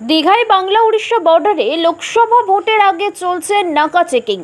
দীঘায় বাংলা উড়িষ্যা বর্ডারে লোকসভা ভোটের আগে চলছে নাকা চেকিং।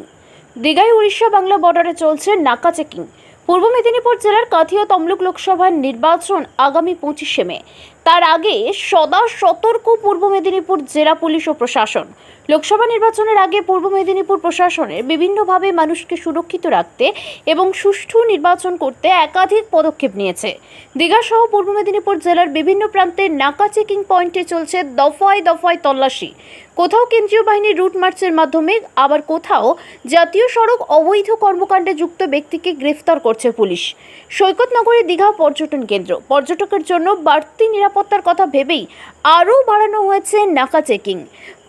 দীঘায় উড়িষ্যা বাংলা বর্ডারে চলছে নাকা চেকিং। পূর্ব মেদিনীপুর জেলার কাথিয়া তমলুক লোকসভার নির্বাচন আগামী পঁচিশে মে। তার আগে সদা সতর্ক পূর্ব মেদিনীপুর জেলা পুলিশ ও প্রশাসন। লোকসভা নির্বাচনের আগে পূর্ব মেদিনীপুর প্রশাসনের বিভিন্নভাবে মানুষকে সুরক্ষিত রাখতে এবং সুষ্ঠু নির্বাচন করতে একাধিক পদক্ষেপ নিয়েছে। দীঘা সহ পূর্ব মেদিনীপুর জেলার বিভিন্ন প্রান্তে নাকা চেকিং পয়েন্টে চলছে দফায় দফায় তল্লাশি। কোথাও কেন্দ্রীয় বাহিনীর রুট মার্চের মাধ্যমে আবার কোথাও জাতীয় সড়ক অবৈধ কর্মকাণ্ডে যুক্ত ব্যক্তিকে গ্রেফতার করছে পুলিশ। সৈকতনগরে দীঘা পর্যটন কেন্দ্র। পর্যটকের জন্য বাড়তি নিরাপত্তার কথা ভেবেই আরও বাড়ানো হয়েছে নাকা চেকিং।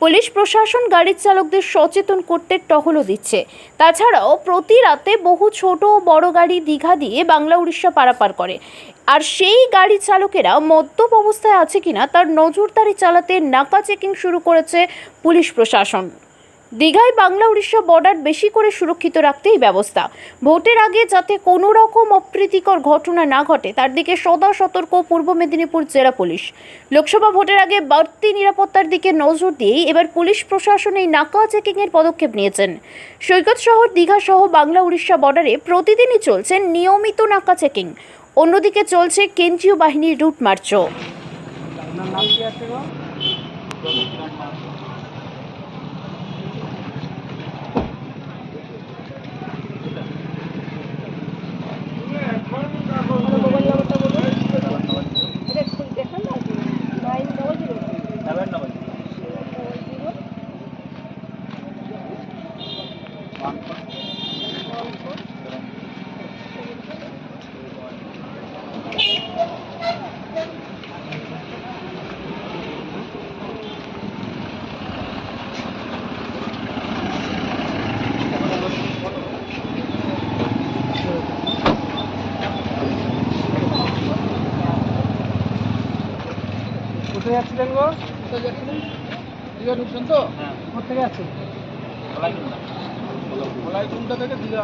পুলিশ প্রশাসন গাড়ির চালকদের সচেতন করতে টহলও দিচ্ছে। তাছাড়াও প্রতি রাতে বহু ছোট ও বড় গাড়ি দীঘা দিয়ে বাংলা উড়িষ্যা পারাপার করে। আর সেই গাড়ি চালকেরা মদ্যপ অবস্থায় আছে কিনা তার নজরদারি চালাতে নাকা চেকিং শুরু করেছে পুলিশ প্রশাসন। দীঘায় বাংলা উড়িষ্যা বর্ডার বেশি করে সুরক্ষিত রাখতে এই ব্যবস্থা। ভোটের আগে যাতে কোনো রকম অপ্রীতিকর ঘটনা না ঘটে, তার দিকে সদা সতর্ক পূর্ব মেদিনীপুর জেলা পুলিশ। লোকসভা ভোটের আগে বাড়তি নিরাপত্তার দিকে নজর দিয়েই এবার পুলিশ প্রশাসন এই নাকা চেকিংয়ের পদক্ষেপ নিয়েছেন। সৈকত শহর, দীঘা সহ বাংলা উড়িষ্যা বর্ডারে প্রতিদিনই চলছে নিয়মিত নাকা চেকিং। অন্যদিকে চলছে কেন্দ্রীয় বাহিনীর রুট মার্চও আপনার নাম কি আছে গো কোথায় যাচ্ছিলেন গো? কোথায় যাচ্ছিলেন দীঘা ঢুকছেন তো? কোথায় কোথেকে যাচ্ছেন মলাইকুমটা থেকে দীঘা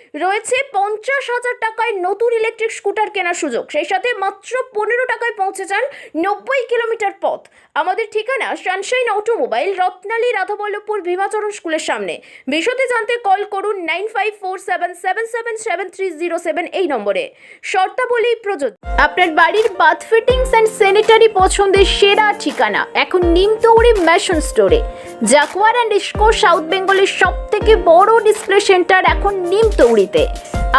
রয়েছে পঞ্চাশ হাজার টাকায় নতুন ইলেকট্রিক স্কুটার কেনার সুযোগ। সেই সাথে মাত্র পনেরো টাকায় পৌঁছে যান নব্বই কিলোমিটার পথ। আমাদের ঠিকানা সানশাইন অটোমোবাইল, রত্নালী, রাধাবল্লভপুর, ভীমাচরণ স্কুলের সামনে। বিশদে জানতে কল করুন nine five four seven seven seven seven three zero seven এই নম্বরে। শর্তাবলী প্রযোজ্য। আপনার বাড়ির বাথ ফিটিংস অ্যান্ড স্যানিটারি পছন্দের সেরা ঠিকানা এখন নিমতৌড়ি ম্যাশন স্টোরে। জাকুয়ার অ্যান্ড ইস্কো সাউথ বেঙ্গলের সব থেকে বড় ডিসপ্লে সেন্টার এখন নিমতৌড়িতে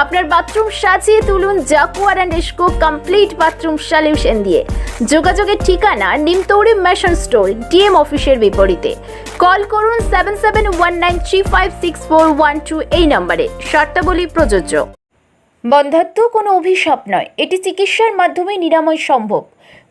আপনার বাথরুম সাজিয়ে তুলুন Jaquar and Essco complete bathroom solution দিয়ে। যোগাযোগের ঠিকানা নিমতৌড়ি ম্যাশন স্টোর, ডিএম অফিসের বিপরীতে। কল করুন seven seven one nine three five six four one two এই নম্বরে। শর্তাবলী প্রযোজ্য। বন্ধাত্ম কোনো অভিশাপ নয়। এটি চিকিৎসার মাধ্যমে নিরাময় সম্ভব।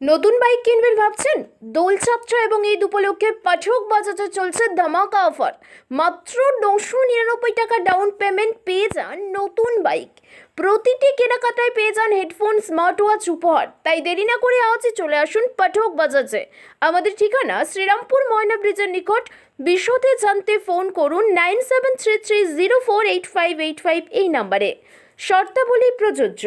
নতুন বাইক কিনবেন ভাবছেন? দোলযাত্রা এবং ঈদ উপলক্ষে পাঠক বাজারে চলছে ধামাকা অফার। মাত্র নশো নিরানব্বই টাকা ডাউন পেমেন্ট পেয়ে যান নতুন বাইক। প্রতিটি কেনাকাটায় পেয়ে যান হেডফোন স্মার্ট ওয়াচ উপহার। তাই দেরি না করে আজই চলে আসুন পাঠক বাজাজে আমাদের ঠিকানা শ্রীরামপুর ময়না ব্রিজের নিকট। বিশদে জানতে ফোন করুন nine seven three three zero four eight five eight five এই নাম্বারে শর্তাবলী প্রযোজ্য।